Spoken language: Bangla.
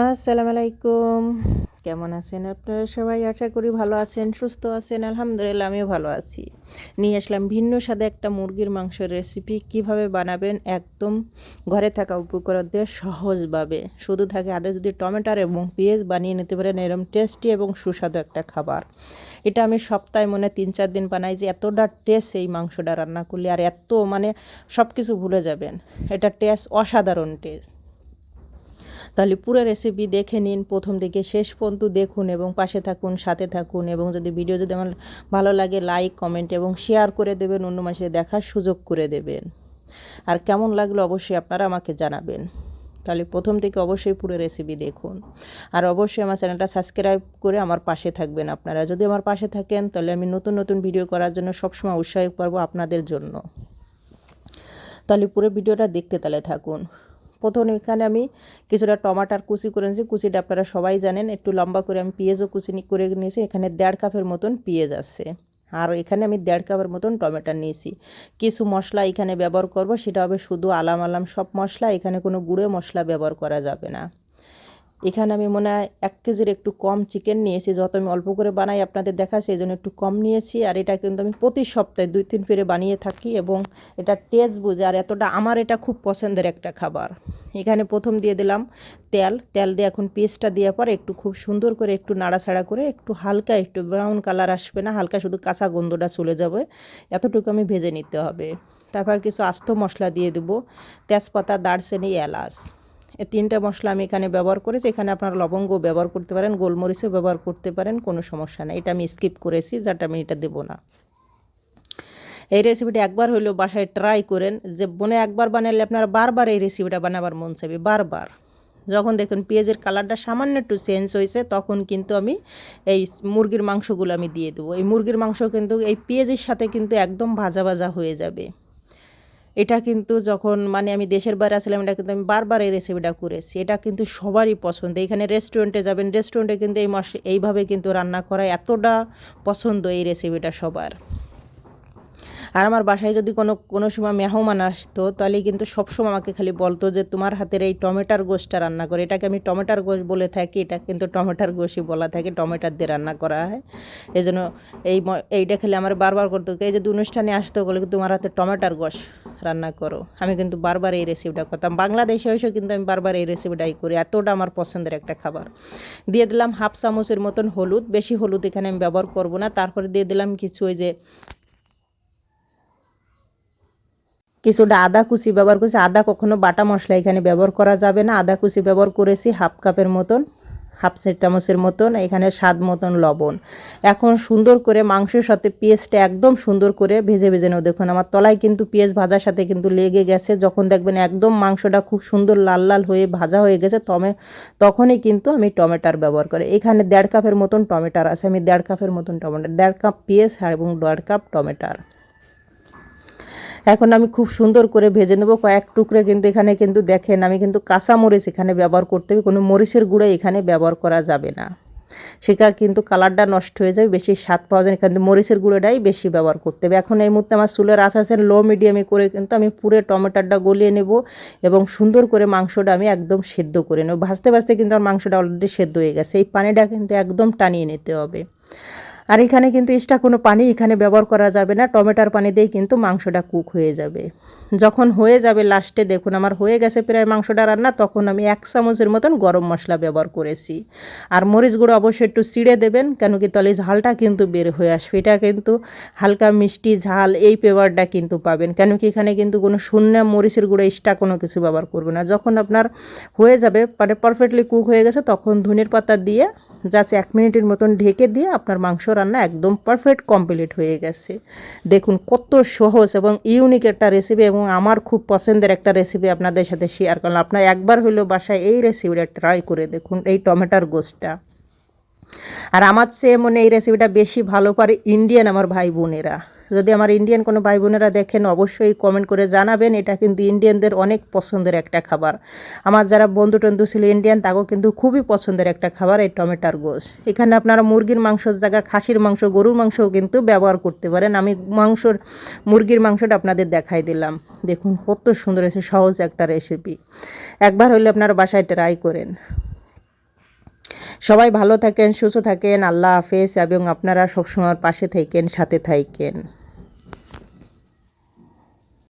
আসসালামু আলাইকুম কেমন আছেন আপনারা সবাই? আশা করি ভালো আছেন, সুস্থ আছেন, আলহামদুলিল্লাহ, আমিও ভালো আছি। নিয়ে আসলাম ভিন্ন স্বাদে একটা মুরগির মাংসের রেসিপি কীভাবে বানাবেন একদম ঘরে থাকা উপকরণ সহজভাবে। শুধু থাকে আদে যদি টমেটোর এবং পেঁয়াজ বানিয়ে নিতে পারেন এরকম টেস্টি এবং সুস্বাদু একটা খাবার। এটা আমি সপ্তাহে মনে তিন চার দিন বানাই যে এতটা টেস্ট এই মাংসটা রান্না করলে, আর এত মানে সব কিছু ভুলে যাবেন। এটা টেস্ট অসাধারণ টেস্ট তাহলে পুরো রেসিপি দেখে নিন, প্রথম থেকে শেষ পর্যন্ত দেখুন এবং পাশে থাকুন, সাথে থাকুন এবং যদি ভিডিও যদি আমার ভালো লাগে লাইক কমেন্ট এবং শেয়ার করে দেবেন, অন্য মাসে দেখার সুযোগ করে দেবেন। আর কেমন লাগল অবশ্যই আপনারা আমাকে জানাবেন। তাহলে প্রথম থেকে অবশ্যই পুরো রেসিপি দেখুন। আর অবশ্যই আমার চ্যানেলটা সাবস্ক্রাইব করে আমার পাশে থাকবেন আপনারা। যদি আমার পাশে থাকেন, তাহলে আমি নতুন নতুন ভিডিও করার জন্য সবসময় উৎসাহ পারব আপনাদের জন্য। তাহলে পুরো ভিডিওটা দেখতে তাহলে থাকুন। প্রথম এখানে আমি কিছুটা টমাটার কুচি করে নিয়েছি। কুচিটা আপনারা সবাই জানেন, একটু লম্বা করে আমি পেঁয়াজও কুচি করে নিয়েছি। এখানে দেড় কাপের মতন পেঁয়াজ আছে। আর এখানে আমি দেড় কাপের মতন টমেটো নিয়েছি। কিছু মশলা এখানে ব্যবহার করব, সেটা হবে শুধু আলাম আলাম সব মশলা, এখানে কোনো গুঁড়ো মশলা ব্যবহার করা যাবে না। এখানে আমি মনে হয় এক কেজির একটু কম চিকেন নিয়েছি, যত আমি অল্প করে বানাই আপনাদের দেখা সেই জন্য একটু কম নিয়েছি। আর এটা কিন্তু আমি প্রতি সপ্তাহে দুই তিন ফেরে বানিয়ে থাকি এবং এটা টেস্ট বুঝে, আর এতটা আমার এটা খুব পছন্দের একটা খাবার। এখানে প্রথম দিয়ে দিলাম তেল। তেল দিয়ে এখন পেস্টটা দেওয়ার পর একটু খুব সুন্দর করে একটু নাড়াচাড়া করে একটু হালকা একটু ব্রাউন কালার আসবে না, হালকা শুধু কাঁচা গন্ধটা চলে যাবে। এতটুকু আমি ভেজে নিতে হবে। তারপর কিছু আস্ত মশলা দিয়ে দেবো, তেজপাতা, দারচিনি, এলাচ। এই তিনটা মশলা আমি এখানে ব্যবহার করেছি। এখানে আপনারা লবঙ্গ ব্যবহার করতে পারেন, গোলমরিচও ব্যবহার করতে পারেন, কোনো সমস্যা নেই। এটা আমি স্কিপ করেছি যাটা আমি এটা দেবো না। এই রেসিপিটা একবার হইলেও বাসায় ট্রাই করেন যে বনে একবার বানালে আপনারা বারবার এই রেসিপিটা বানাবার মন চাইবে, বারবার। যখন দেখুন পেঁয়াজের কালারটা সামান্য একটু চেঞ্জ হয়েছে তখন কিন্তু আমি এই মুরগির মাংসগুলো আমি দিয়ে দেবো। এই মুরগির মাংস কিন্তু, এই পেঁয়াজের সাথে কিন্তু একদম ভাজা ভাজা হয়ে যাবে। এটা কিন্তু যখন মানে আমি দেশের বাইরে আসলাম, এটা কিন্তু আমি বারবার এই রেসিপিটা করেছি। এটা কিন্তু সবারই পছন্দ। এখানে রেস্টুরেন্টে যাবেন রেস্টুরেন্টে কিন্তু এই মাস, এইভাবে কিন্তু রান্না করা এতটা পছন্দ এই রেসিপিটা সবার। আর আমার বাসায় যদি কোনো কোনো সময় মেহমান আসতো, তাহলে কিন্তু সবসময় আমাকে খালি বলতো যে, তোমার হাতের এই টমেটার গোশটা রান্না করে। এটাকে আমি টমেটার গোশ বলে থাকি, এটা কিন্তু টমেটার গোশই বলা থাকে, টমেটার দিয়ে রান্না করা হয়। এই জন্য এই এইটা খেলে আমার বারবার করতো, এই যে অনুষ্ঠানে আসতো বলে তোমার হাতে টমেটার গোশ রান্না করো? আমি কিন্তু বারবার এই রেসিপিটা করতাম। বাংলাদেশে এসেও কিন্তু আমি বারবার এই রেসিপিটাই করি, এতটা আমার পছন্দের একটা খাবার। দিয়ে দিলাম হাফ চামচের মতন হলুদ, বেশি হলুদ এখানে আমি ব্যবহার করব না, তারপরে দিয়ে দিলাম কিছু ওই যে কিছুটা আদা কুচি ব্যবহার করেছি। আদা কখনো বাটা মশলা এখানে ব্যবহার করা যাবে না। আদা কুচি ব্যবহার করেছি হাফ কাপের মতন, হাফ চামচের মতন, এখানে স্বাদ মতন লবণ। এখন সুন্দর করে মাংসের সাথে পেঁয়াজটা একদম সুন্দর করে ভেজে ভেজে নেব। দেখুন, আমার তলায় কিন্তু পেঁয়াজ ভাজার সাথে কিন্তু লেগে গেছে। যখন দেখবেন একদম মাংসটা খুব সুন্দর লাল লাল হয়ে ভাজা হয়ে গেছে তবে তখনই কিন্তু আমি টমেটার ব্যবহার করি। এখানে দেড় কাপের মতন টমেটার আছে। আমি দেড় কাপের মতন টমেটো দেড় কাপ পেঁয়াজ এবং দেড় কাপ টমেটার। এখন আমি খুব সুন্দর করে ভেজে নেব। কয়েক টুকরে কিন্তু এখানে কিন্তু দেখেন, আমি কিন্তু কাঁচা মরিচ এখানে ব্যবহার করতে হবে। কোনো মরিচের গুঁড়ো এখানে ব্যবহার করা যাবে না। সেটা কিন্তু কালারটা নষ্ট হয়ে যাবে বেশি স্বাদ পাওয়া যায় এখানে মরিচের গুঁড়োটাই বেশি ব্যবহার করতে হবে। এখন এই মুহূর্তে আমার চুলের আসাসের লো মিডিয়ামে করে কিন্তু আমি পুরো টমেটোটা গলিয়ে নেব এবং সুন্দর করে মাংসটা আমি একদম সেদ্ধ করে নেব। ভাজতে ভাজতে কিন্তু আমার মাংসটা অলরেডি সেদ্ধ হয়ে গেছে। এই পানিটা কিন্তু একদম টানিয়ে নিতে হবে। আর এখানে কিন্তু এক্সট্রা কোনো পানি এখানে ব্যবহার করা যাবে না। টমেটোর পানি দিয়েই কিন্তু মাংসটা কুক হয়ে যাবে। যখন হয়ে যাবে লাস্টে দেখুন, আমার হয়ে গেছে প্রায় মাংসটা রান্না, তখন আমি এক চামচের মতন গরম মশলা ব্যবহার করেছি। আর মরিচ গুঁড়ো অবশ্যই একটু চিড়ে দেবেন, কেন কি তাহলে ঝালটা কিন্তু বের হয়ে আসবে। এটা কিন্তু হালকা মিষ্টি ঝাল, এই পেপারটা কিন্তু পাবেন। কেন কি এখানে কিন্তু কোনো শূন্য মরিচের গুঁড়ো এক্সট্রা কোনো কিছু ব্যবহার করবে না। যখন আপনার হয়ে যাবে মানে পারফেক্টলি কুক হয়ে গেছে, তখন ধনের পাতা দিয়ে জাস্ট এক মিনিটের মতন ঢেকে দিয়ে আপনার মাংস রান্না একদম পারফেক্ট কমপ্লিট হয়ে গেছে। দেখুন কত সহজ এবং ইউনিক একটা রেসিপি এবং আমার খুব পছন্দের একটা রেসিপি আপনাদের সাথে শেয়ার করলাম। আপনার একবার হলেও বাসায় এই রেসিপিটা ট্রাই করে দেখুন, এই টমেটোর গোস্টটা আর আমার চেয়ে মনে এই রেসিপিটা বেশি ভালো পারে ইন্ডিয়ান আমার ভাই বোনেরা। যদি আমার ইন্ডিয়ান কোনো ভাই বোনেরা দেখেন, অবশ্যই কমেন্ট করে জানাবেন। এটা কিন্তু ইন্ডিয়ানদের অনেক পছন্দের একটা খাবার। আমার যারা বন্ধু টন্ধু ছিল ইন্ডিয়ান তাকেও কিন্তু খুবই পছন্দের একটা খাবার এই টমেটোর গোস এখানে আপনারা মুরগির মাংসর জায়গায় খাসির মাংস, গরুর মাংসও কিন্তু ব্যবহার করতে পারেন। আমি মাংসর, মুরগির মাংসটা আপনাদের দেখাই দিলাম। দেখুন, কত সুন্দর হয়েছে, সহজ একটা রেসিপি একবার হলে আপনারা বাসায় ট্রাই করেন। সবাই ভালো থাকেন সুস্থ থাকেন আল্লাহ হাফেজ এবং আপনারা সবসময় পাশে থাকেন সাথে থাকেন।